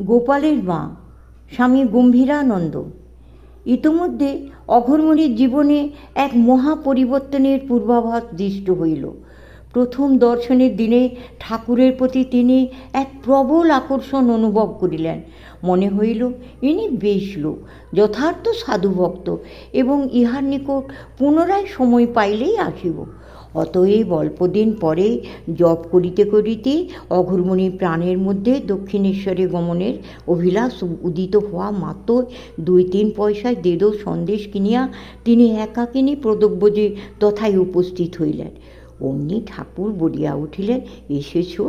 গোপালের মা, স্বামী গম্ভীরানন্দ। ইতোমধ্যে অঘরমণির জীবনে এক মহা পরিবর্তনের পূর্বাভাস দৃষ্ট হইল। প্রথম দর্শনের দিনে ঠাকুরের প্রতি তিনি এক প্রবল আকর্ষণ অনুভব করিলেন। মনে হইল, ইনি বেশ লোক, যথার্থ সাধুভক্ত এবং ইহার নিকট পুনরায় সময় পাইলেই আসিব। অতএব অল্পদিন পরে জপ করিতে করিতে অঘরমণি প্রাণের মধ্যে দক্ষিণেশ্বরে গমনের অভিলাষ উদিত হওয়া মাত্র দুই তিন পয়সায় দেদো সন্দেশ কিনিয়া তিনি একাকিনী প্রদব্যজে তথায় উপস্থিত হইলেন। অমনি ঠাকুর বলিয়া উঠিলেন, এসেছ?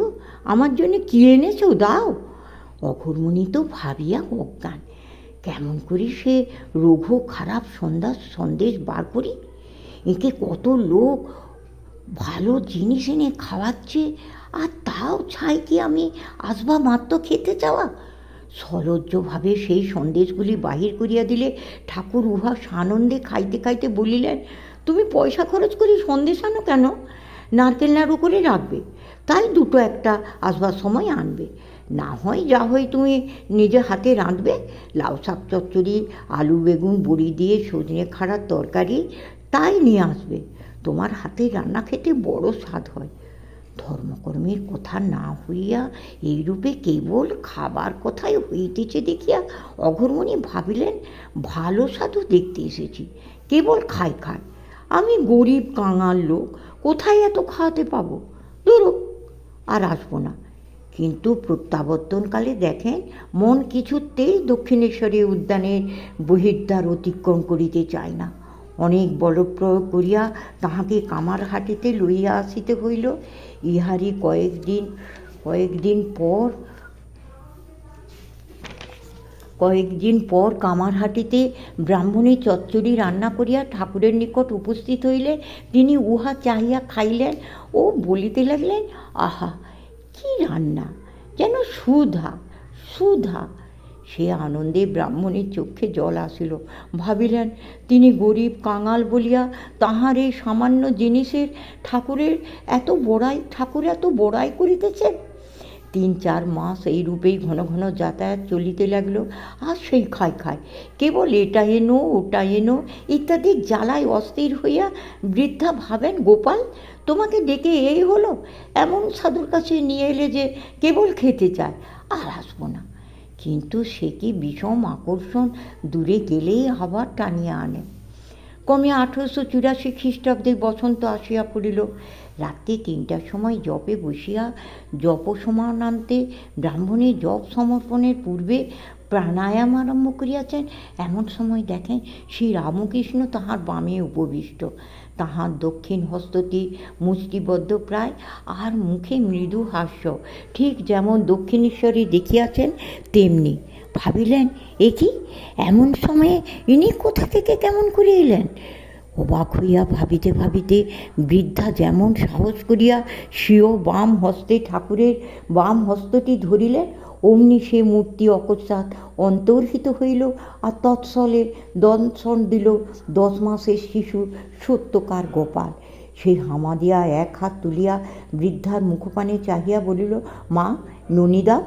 আমার জন্য কি এনেছো? দাও। অঘরমণি তো ভাবিয়া অজ্ঞান। কেমন করি সে রঘু খারাপ সন্ধ্যা সন্দেশ বার করি? একে কত লোক ভালো জিনিস এনে খাওয়াচ্ছে, আর তাও ছাই কি আমি আসবা মাত্র খেতে চাওয়া? সলজ্জভাবে সেই সন্দেশগুলি বাহির করিয়া দিলে ঠাকুর উহা সানন্দে খাইতে খাইতে বলিলেন, তুমি পয়সা খরচ করে সন্দেশ আনো কেন? নারকেল নাড়ু করে রাখবে, তাই দুটো একটা আসবার সময় আনবে। না হয় যা হয় তুমি নিজে হাতে রাঁধবে, লাউ শাক চচ্চড়ি, আলু বেগুন বড়ি দিয়ে সজনে খাড়ার তরকারি, তাই নিয়ে আসবে। তোমার হাতে রান্না খেতে বড় স্বাদ হয়। ধর্মকর্মের কথা না হইয়া এইরূপে কেবল খাবার কথাই হইতেছে দেখিয়া অঘরমণি ভাবিলেন, ভালো সাধু দেখতে এসেছি, কেবল খাই খায় আমি গরিব কাঙাল লোক, কোথায় এত খাওয়াতে পাবো? ধরো, আর আসব না। কিন্তু প্রত্যাবর্তনকালে দেখেন, মন কিছুতেই দক্ষিণেশ্বরী উদ্যানের বহির্দ্বার অতিক্রম করিতে চায় না। অনেক বলপ্রয়োগ করিয়া তাহাকে কামারহাটিতে লইয়া আসিতে হইল। ইহারই কয়েকদিন কয়েকদিন পর কয়েকদিন পর কামারহাটিতে ব্রাহ্মণী চচ্চড়ি রান্না করিয়া ঠাকুরের নিকট উপস্থিত হইলে তিনি উহা চাহিয়া খাইলেন ও বলিতে লাগলেন, আহা, কি রান্না! যেন সুধা সুধা সে আনন্দে ব্রাহ্মণের চক্ষে জল আসিল। ভাবিলেন, তিনি গরিব কাঙাল বলিয়া তাহার এই সামান্য জিনিসের ঠাকুরের এত বড়াই, ঠাকুর এত বড়াই করিতেছেন? তিন চার মাস এই রূপেই ঘন ঘন যাতায়াত চলিতে লাগল। আর সেই খায় খায়, কেবল এটা এনো, ওটা এনো, ইত্যাদি জ্বালায় অস্থির হইয়া বৃদ্ধা ভাবেন, গোপাল, তোমাকে ডেকে এই হলো, এমন সাধুর কাছে নিয়ে এলে যে কেবল খেতে চায়, আর আসব না। কিন্তু সে কি বিষম আকর্ষণ? দূরে গেলেই আবার টানিয়া আনে। কমে আঠেরোশো চুরাশি খ্রিস্টাব্দে বসন্ত আসিয়া পড়িল। রাত্রি তিনটার সময় জপে বসিয়া জপ সমানান্তে ব্রাহ্মণের জপ সমর্পণের পূর্বে প্রাণায়াম আরম্ভ করিয়াছেন। এমন সময় দেখেন শ্রী রামকৃষ্ণ তাহার বামে উপবিষ্ট। তাহার দক্ষিণ হস্তটি মুষ্টিবদ্ধ প্রায়, আর মুখে মৃদু হাস্য। ঠিক যেমন দক্ষিণেশ্বরী দেখিয়াছেন, তেমনি। ভাবিলেন, এ কি? এমন সময়ে ইনি কোথা থেকে কেমন করে এলেন? অবাক হইয়া ভাবিতে ভাবিতে বৃদ্ধা যেমন সাহস করিয়া স্বীয় বাম হস্তে ঠাকুরের বাম হস্তটি ধরিলেন অমনি সে মূর্তি অকস্মাৎ অন্তর্হিত হইল আর তৎসলে দংশন দিল দশ মাসের শিশু সত্যকার গোপাল। সেই হামা দিয়া এক হাত তুলিয়া বৃদ্ধার মুখপানে চাহিয়া বলিল, মা, ননিদা,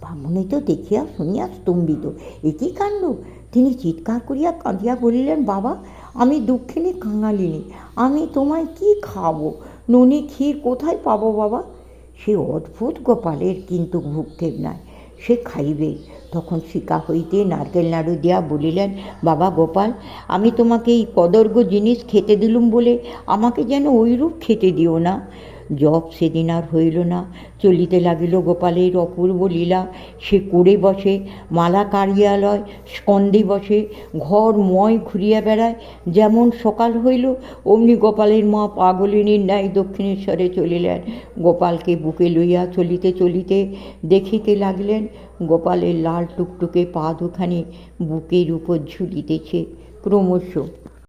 ব্রাহ্মণী তো দেখিয়া শুনিয়া স্তম্ভিত। একই কাণ্ড? তিনি চিৎকার করিয়া কাঁদিয়া বলিলেন, বাবা, আমি দুঃখিনী কাঙালিনী, আমি তোমায় কি খাব ননি ক্ষীর কোথায় পাবো বাবা? সে অদ্ভুত গোপালের কিন্তু ভূক্ষেপ নাই। সে খাইবে। তখন শিকা হইতে নারকেল নাড়ু দিয়া বলিলেন, বাবা গোপাল, আমি তোমাকে এই কদর্গ জিনিস খেতে দিলুম বলে আমাকে যেন ওইরূপ খেতে দিও না। জপ সেদিন আর হইল না। চলিতে লাগিল গোপালের অপূর্ব লীলা। সে করে বসে, মালা কার্যালয় স্কন্দে বসে, ঘর ময় ঘুরিয়া বেড়ায়। যেমন সকাল হইল, অমনি গোপালের মা পাগলিনীর ন্যায় দক্ষিণেশ্বরে চলিলেন। গোপালকে বুকে লইয়া চলিতে চলিতে দেখিতে লাগলেন, গোপালের লাল টুকটুকে পা দুখানি বুকের উপর ঝুলিতেছে ক্রমশ।